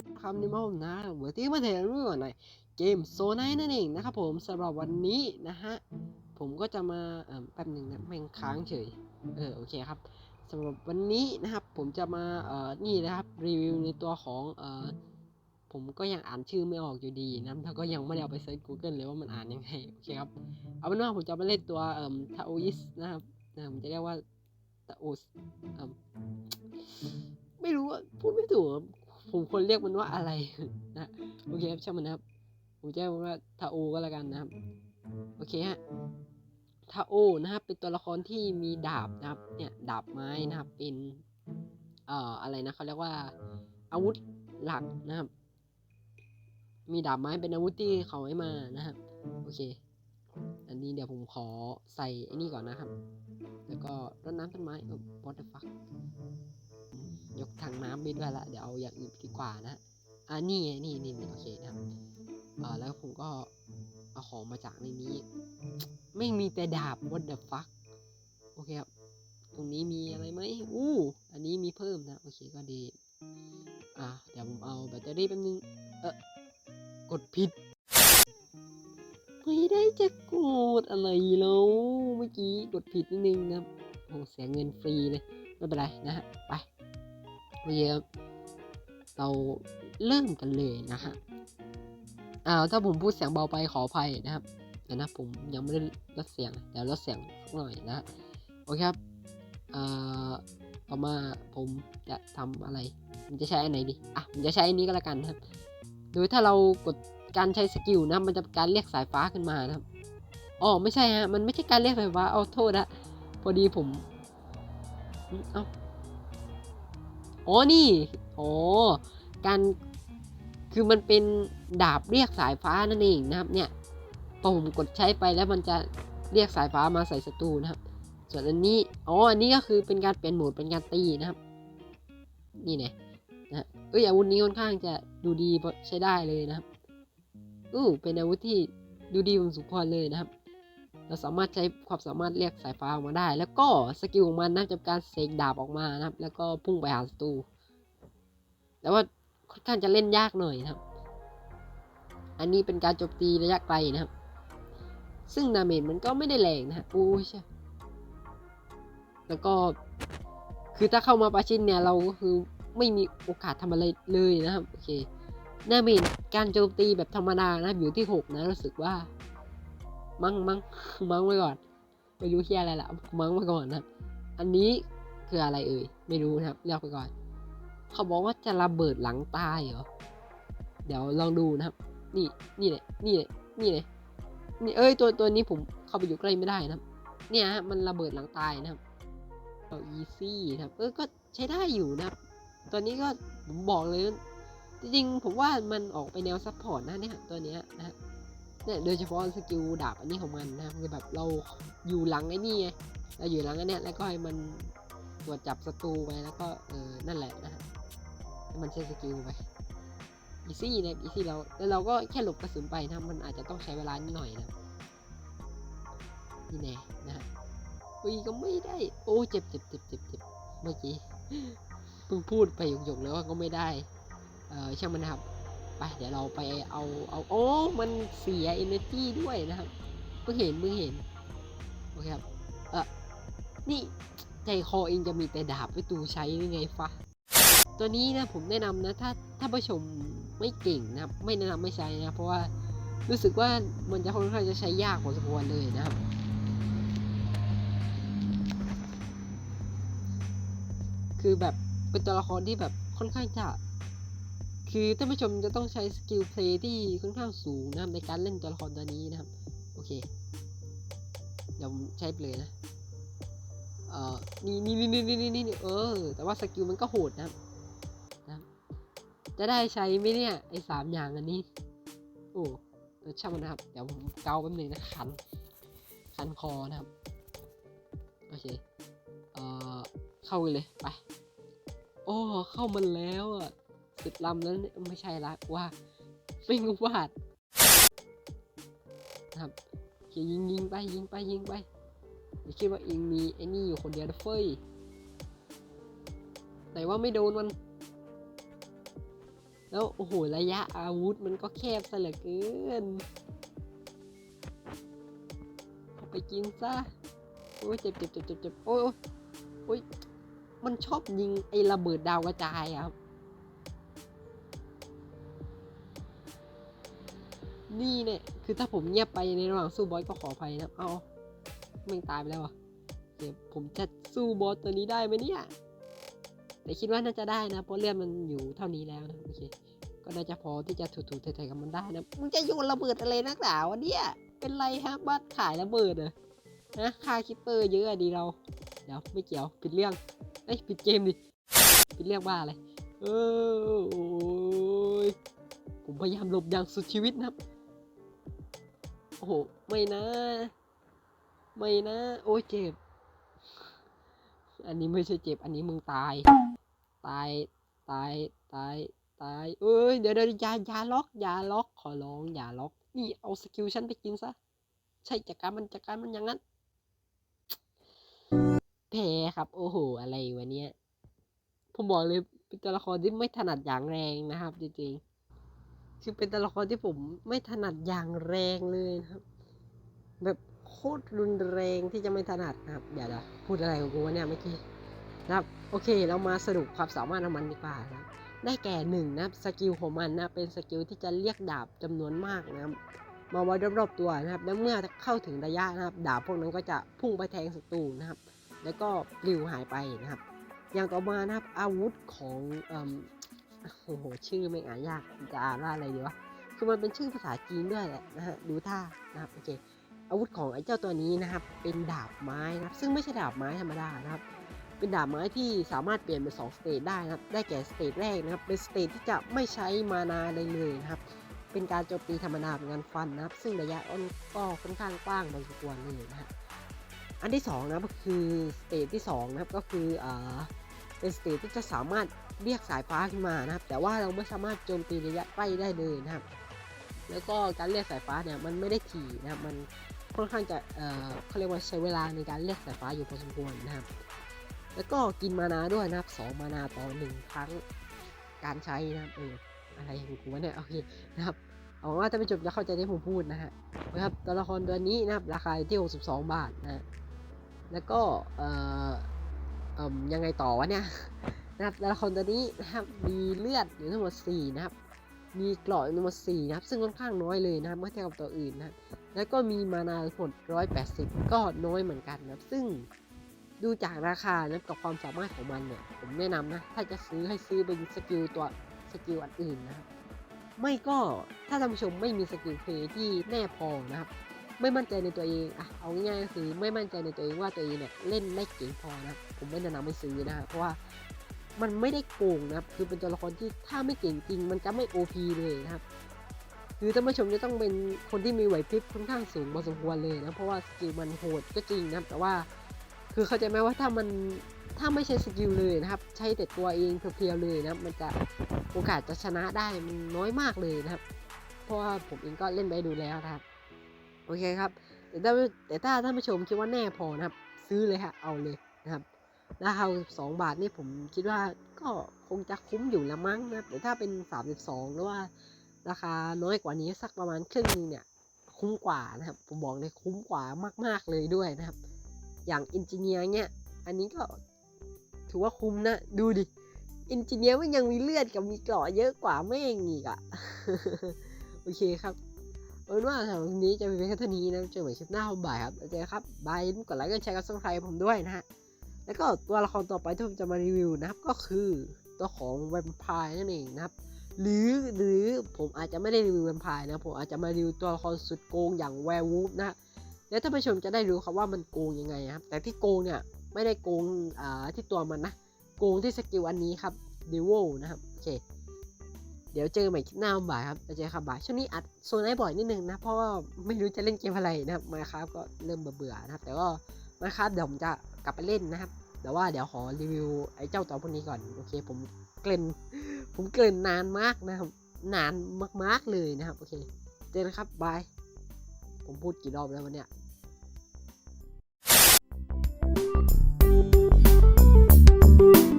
กับคำในมอมนะเวอร์ที่มาเทรู้ก่อนหน่อยเกมโซนไนนั่นเองนะครับผมสำหรับวันนี้นะฮะ ผมก็จะมาแป๊บหนึ่งนะแม่งค้างเฉย เออโอเคครับสำหรับวันนี้นะครับผมจะมาเอ่อนี่นะครับรีวิวในตัวของเอ่อผมก็ยังอ่านชื่อไม่ออกอยู่ดีนะแล้วก็ยังไม่ได้เอาไปเซิร์ช Google เลยว่ามันอ่านยังไงโอเคครับเอาเป็นว่าผมจะมาเล่นตัวเอ่อทาโออิสนะครับนะผมจะเรียกว่าทาโอสไม่รู้พูดไม่ถูกอะ ผมควรเรียกมันว่าอะไรนะโอเคครับช่างมันนะครับผมจะเรียกมันว่าทาโอก็แล้วกันนะครับ โอเคฮะทาโอนะครับ เป็นตัวละครที่มีดาบนะครับ เนี่ยดาบไม้นะครับ เป็นเอ่ออะไรนะเขาเรียกว่าอาวุธหลักนะครับ มีดาบไม้เป็นอาวุธที่เขาให้มานะครับ โอเค อันนี้เดี๋ยวผมขอใส่อ้นี่ก่อนนะครับ แล้วก็รดน้ำต้นไม้เออ what the fuck ยก น้ำไปด้วยละเดี๋ยวเอาอย่างอื่นดีกว่านะอ่านี่นี่นี่นี่โอเคนะครับอ่าแล้วผมก็เอาของมาจากในนี้ ไม่มีแต่ดาบ what the fuck โอเคครับ ตรงนี้มีอะไรไหมอู้ อันนี้มีเพิ่มนะ โอเคก็ดี อ่าเดี๋ยวผมเอาแบตเตอรี่แป๊บนึง เออกดผิด ไม่ได้จะกดอะไรแล้วเมื่อกี้กดผิดนิดนึงนะโอ้เสียเงินฟรีเลย ไม่เป็นไรนะฮะ ไป เคครับเราเริ่มกันเลยนะฮะอ้าวถ้าผมพูดเสียงเบาไปขออภัยนะครับเดี๋ยวนะผมยังไม่ได้ลดเสียงเดี๋ยวลดเสียงสักหน่อยนะโอเคครับเอ่อต่อมาผมจะทำอะไรผมจะใช้อันไหนดีอะผมจะใช้อันนี้ก็แล้วกันนะครับ โดยถ้าเรากดการใช้สกิลนะมันจะการเรียกสายฟ้าขึ้นมานะครับอ๋อไม่ใช่ฮะมันไม่ใช่การเรียกสายฟ้าเอาโทษนะพอดีผมอืมเอ้า อ๋อนี่ โอ๋อการคือมันเป็นดาบเรียกสายฟ้านั่นเองนะครับ เนี่ยพอผมกดใช้ไปแล้วมันจะเรียกสายฟ้ามาใส่ศัตรูนะครับ ส่วนอันนี้อ๋ออันนี้ก็คือเป็นการเปลี่ยนโหมดเป็นการตีนะครับ นี่เนี่ยนะฮะเอ้ยอาวุธนี้ค่อนข้างจะดูดีใช้ได้เลยนะครับอู้เป็นอาวุธที่ดูดีพอสมควรเลยนะครับ เราสามารถใช้ความสามารถเรียกสายฟ้าออกมาได้ แล้วก็สกิลของมันนะจะเป็นการเสกดาบออกมานะครับ แล้วก็พุ่งไปหาศัตรูแต่ว่าค่อนข้างจะเล่นยากหน่อยนะครับ อันนี้เป็นการโจมตีระยะไกลนะครับ ซึ่งดาเมจมันก็ไม่ได้แรงนะฮะโอ้ยใช่แล้วก็คือถ้าเข้ามาปาชินเนี่ยเราก็คือไม่มีโอกาสทำอะไรเลยนะครับโอเคดาเมจการโจมตีแบบธรรมดานะครับอยู่ที่หกนะรู้สึกว่า มั้งมั้งมั้งไว้ก่อน ไม่รู้เฮียอะไรละมั้งไว้ก่อนนะครับอันนี้คืออะไรเอ่ย ไม่รู้นะครับเลือกไปก่อน เขาบอกว่าจะระเบิดหลังตายเหรอ เดี๋ยวลองดูนะครับ นี่ นี่เลยนี่เลยนี่เลยนี่เอ้ยตัวตัวนี้ผมเข้าไปอยู่ใกล้ไม่ได้นะครับ เนี่ยมันระเบิดหลังตายนะครับเอาอีซี่นะครับ เออ ก็ใช้ได้อยู่นะครับตัวนี้ก็ผมบอกเลย จริงๆผมว่ามันออกไปแนวซัพพอร์ตนะเนี่ยตัวเนี้ยนะฮะ เนี่ยโดยเฉพาะสกิลดาบอันนี้ของมันนะคือแบบเราอยู่หลังไอ้นี่ไงเราอยู่หลังไอันเนี้ยแล้วก็ให้มันตรวจจับศัตรูไปแล้วก็เออนั่นแหละนะฮะให้มันใช้สกิลไปอีซี่นะอีซี่เราแล้วเราก็แค่หลบกระสุนไปนะมันอาจจะต้องใช้เวลานิดหน่อยนะนี่แน่นะฮะอุ้ยก็ไม่ได้โอ้เจ็บเจ็บเจ็บเจ็บเจ็บเมื่อกี้เพิ่งพูดไปหยกๆแล้วว่าก็ไม่ได้เออช่างมันนะครับ ไปเดี๋ยวเราไปเอาเอาโอ้มันเสีย energy ด้วยนะครับเพิ่งเห็นเพิ่งเห็นโอเคครับเออนี่ใจคอเองจะมีแต่ดาบไว้ตูใช้ยังไงฟะตัวนี้นะผมแนะนำนะถ้าถ้าผู้ชมไม่เก่งนะครับ ไม่แนะนำไม่ใช้นะเพราะว่ารู้สึกว่ามันจะค่อนข้างจะใช้ยากพอสมควรเลยนะครับคือแบบเป็นตัวละครที่แบบค่อนข้างจะ คือท่านผู้ชมจะต้องใช้สกิลเพลย์ที่ค่อนข้างสูงนะครับในการเล่นตัวละครตัวนี้นะครับ โอเค เดี๋ยวใช้ไปเลยนะ เอ่อ นี่นี่นี่นี่นี่นี่เออ แต่ว่าสกิลมันก็โหดนะครับนะจะได้ใช้ไหมเนี่ย ไอ้สามอย่างอันนี้ โอ้เออช่างมันนะครับ เดี๋ยวผมเกาแป๊บนึงนะคัน คันคอนะครับ โอเค เอ่อ เข้าไปเลย ไป โอ้ เข้ามันแล้วอะ สุดลำนั้นไม่ใช่ละว่าไม่งูวาดนะครับยิงยิงไปยิงไปยิงไปอย่าคิดว่าเองมีไอ้นี่อยู่คนเดียวนะเฟ้ยแต่ว่าไม่โดนมัน แล้วโอ้โหระยะอาวุธมันก็แคบซะเหลือเกินเอาไปกินซะโอ้ยเจ็บเจ็บเจ็บเจ็บเจ็บโอ้ยโอ้ยมันชอบยิงไอ้ระเบิดดาวกระจายครับ นี่เนี่ย คือถ้าผมเงียบไปในระหว่างสู้บอสก็ขออภัยนะ เอามึงตายไปแล้วอะเดี๋ยวผมจะสู้บอสตัวนี้ได้ไหมเนี่ย แต่คิดว่าน่าจะได้นะ เพราะเลือดมันอยู่เท่านี้แล้วนะ โอเค ก็น่าจะพอที่จะถูๆเทๆกับมันได้นะ มึงจะโยนระเบิดอะไรนักหนาวะเนี่ย เป็นไรฮะบ้านขายระเบิดเหรอนะค่าคิปเปอร์เยอะดีเรา เดี๋ยวไม่เกี่ยวปิดเรื่อง เอ้ยปิดเกมดิ ปิดเรื่องบ้าอะไร เออโอ้ยผมพยายามหลบอย่างสุดชีวิตนะครับ อ้โห ไม่นะ ไม่นะ โอ้ยเจ็บ อันนี้ไม่ใช่เจ็บ อันนี้มึงตาย ตาย ตาย ตาย ตาย เอ้ย เดี๋ยวเดี๋ยวอย่าอย่าล็อกอย่าล็อก ขอร้องอย่าล็อก นี่เอาสกิลฉันไปกินซะ ใช่จัดการมันจัดการมันอย่างนั้น แพ้ครับ โอ้โห อะไรวะเนี่ย ผมบอกเลยเป็นตัวละครที่ไม่ถนัดอย่างแรงนะครับจริงๆ คือเป็นตัวละครที่ผมไม่ถนัดอย่างแรงเลยนะครับ แบบโคตรรุนแรงที่จะไม่ถนัดนะครับเดี๋ยวนะพูดอะไรของกูวะเนี่ยเมื่อกี้นะครับโอเคเรามาสรุปความสามารถของมันดีกว่านะครับได้แก่หนึ่งนะครับสกิลของมันนะเป็นสกิลที่จะเรียกดาบจำนวนมากนะครับมาไว้รอบๆตัวนะครับ แล้วเมื่อเข้าถึงระยะนะครับ ดาบพวกนั้นก็จะพุ่งไปแทงศัตรูนะครับ แล้วก็ปลิวหายไปนะครับ อย่างต่อมานะครับอาวุธของ โอ้โห ชื่อไม่อ่านยากจะอ่านว่าอะไรดีวะ คือมันเป็นชื่อภาษาจีนด้วยแหละนะฮะ ดูท่านะครับ โอเค อาวุธของไอ้เจ้าตัวนี้นะครับ เป็นดาบไม้นะครับ ซึ่งไม่ใช่ดาบไม้ธรรมดานะครับ เป็นดาบไม้ที่สามารถเปลี่ยนเป็น2สเตจได้นะครับ ได้แก่สเตจแรกนะครับ เป็นสเตจที่จะไม่ใช้มานาเลยเลยนะครับ เป็นการโจมตีธรรมดาเป็นการฟันนะครับ ซึ่งระยะก็ค่อนข้างกว้างพอสมควรเลยนะฮะ อันที่สองนะก็คือสเตจที่สองนะครับ ก็คืออ่า เป็นสเตจที่จะสามารถเรียกสายฟ้าขึ้นมานะครับ แต่ว่าเราไม่สามารถโจมตีระยะใกล้ได้เลยนะครับ แล้วก็การเรียกสายฟ้าเนี่ยมันไม่ได้ถี่นะครับ มันค่อนข้างจะเอ่อเขาเรียกว่าใช้เวลาในการเรียกสายฟ้าอยู่พอสมควรนะครับ แล้วก็กินมานาด้วยนะครับสองมานาต่อหนึ่งครั้งการใช้นะครับเอออะไรของกูเนี่ยโอเคนะครับเอาว่าท่านผู้ชมจะเข้าใจที่ผมพูดนะฮะนะครับตัวละครตัวนี้นะครับราคาที่ 62 บาทนะฮะแล้วก็เอ่อ เอ่มยังไงต่อวะเนี่ยนะครับตัวละครตัวนี้นะครับมีเลือดอยู่ทั้งหมด4นะครับมีเกราะอยู่ทั้งหมด4นะครับซึ่งค่อนข้างน้อยเลยนะครับเมื่อเทียบกับตัวอื่นนะครับแล้วก็มีมานาทั้งหมด180 ก็น้อยเหมือนกันนะครับ ซึ่งดูจากราคานะกับความสามารถของมันเนี่ยผมแนะนำนะถ้าจะซื้อให้ซื้อเป็นสกิลตัวสกิลอันอื่นนะครับไม่ก็ถ้าท่านผู้ชมไม่มีสกิลเพย์ที่แน่พอนะครับ ไม่มั่นใจในตัวเองอะเอาง่ายๆก็คือไม่มั่นใจในตัวเองว่าตัวเองเนี่ยเล่นไม่เก่งพอนะผมไม่แนะนำให้ซื้อนะครับเพราะว่ามันไม่ได้โกงนะครับ คือเป็นตัวละครที่ถ้าไม่เก่งจริง มันจะไม่ OP เลยนะครับ คือท่านผู้ชมจะต้องเป็นคนที่มีไหวพริบค่อนข้างสูงพอสมควรเลยนะ เพราะว่าสกิลมันโหดก็จริงนะครับ แต่ว่าคือเข้าใจไหมว่าถ้ามันถ้าไม่ใช่สกิลเลยนะครับ ใช้แต่ตัวเองเพียวๆเลยนะมันจะโอกาสจะชนะได้มันน้อยมากเลยนะครับ เพราะว่าผมเองก็เล่นไปดูแล้วนะครับ โอเคครับแต่ถ้าแต่ถ้าท่านผู้ชมคิดว่าแน่พอนะครับ ซื้อเลยฮะเอาเลยนะครับราคา2บาทนี่ผมคิดว่าก็คงจะคุ้มอยู่ละมั้งนะครับแต่ถ้าเป็น 32หรือว่า ราคาน้อยกว่านี้สักประมาณครึ่งนึงเนี่ยคุ้มกว่านะครับ ผมบอกเลยคุ้มกว่ามาก ๆเลยด้วยนะครับ อย่างอินจิเนียร์เนี่ยอันนี้ก็ถือว่าคุ้มนะ ดูดิอินจิเนียร์มันยังมีเลือดกับมีกราะเยอะกว่าแม่งอีกอะ โอเคครับ เอาเป็นว่าสำหรับวันนี้จะมีเพียงแค่เท่านี้นะเจอกันใหม่คลิปหน้าผมบ่ายครับแล้วเจอกันครับบายกดไลค์กดแชร์กับสไครผมด้วยนะฮะแล้วก็ตัวละครต่อไปที่ผมจะมารีวิวนะครับก็คือตัวของแวมไพร์นั่นเองนะครับ หรือหรือผมอาจจะไม่ได้รีวิวแวมไพร์นะผมอาจจะมารีวิวตัวละครสุดโกงอย่างแวร์วูฟนะฮะแล้วท่านผู้ชมจะได้รู้ครับว่ามันโกงยังไงนะครับแต่ที่โกงเนี่ยไม่ได้โกงอ่าที่ตัวมันนะ โกงที่สกิลอันนี้ครับดิวนะครับโอเค เดี๋ยวเจอใหม่คลิปหน้าบ่ายครับจะเจอครับบ่ายช่วงนี้อัดโซนไอ้บ่อยนิดนึงนะ เพราะว่าไม่รู้จะเล่นเกมอะไรนะครับมาครับก็เริ่มเบื่อนะครับ แต่ก็มาครับเดี๋ยวผมจะกลับไปเล่นนะครับ แต่ว่าเดี๋ยวขอรีวิวไอ้เจ้าตัวพวกนี้ก่อน โอเค ผมเกริ่นผมเกริ่นนานมากนะครับ นานมากๆเลยนะครับ โอเค เจอกันครับบาย ผมพูดกี่รอบแล้ววันเนี้ย Thank